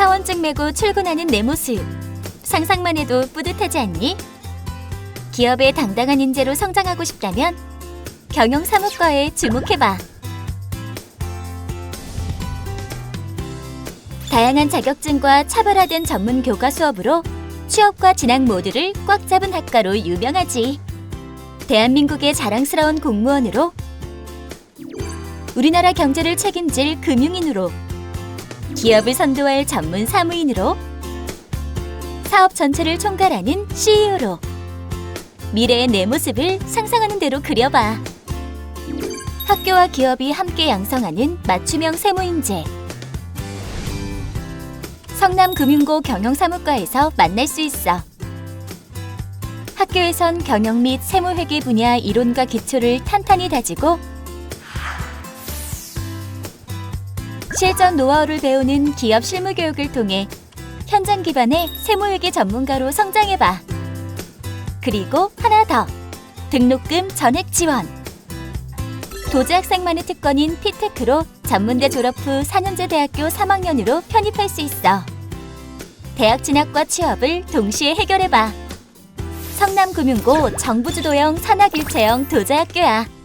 사원증 메고 출근하는 내 모습. 상상만 해도 뿌듯하지 않니? 기업의 당당한 인재로 성장하고 싶다면 경영 사무과에 주목해봐. 다양한 자격증과 차별화된 전문 교과 수업으로 취업과 진학 모두를 꽉 잡은 학과로 유명하지. 대한민국의 자랑스러운 공무원으로 우리나라 경제를 책임질 금융인으로 기업을 선도할 전문 사무인으로 사업 전체를 총괄하는 CEO로 미래의 내 모습을 상상하는 대로 그려봐. 학교와 기업이 함께 양성하는 맞춤형 세무인재. 성남금융고 경영사무과에서 만날 수 있어. 학교에선 경영 및 세무회계 분야 이론과 기초를 탄탄히 다지고 실전 노하우를 배우는 기업 실무 교육을 통해 현장 기반의 세무회계 전문가로 성장해봐. 그리고 하나 더. 등록금 전액 지원. 도제 학생만의 특권인 피테크로 전문대 졸업 후 4년제 대학교 3학년으로 편입할 수 있어. 대학 진학과 취업을 동시에 해결해봐. 성남금융고 정부주도형 산학일체형 도제학교야.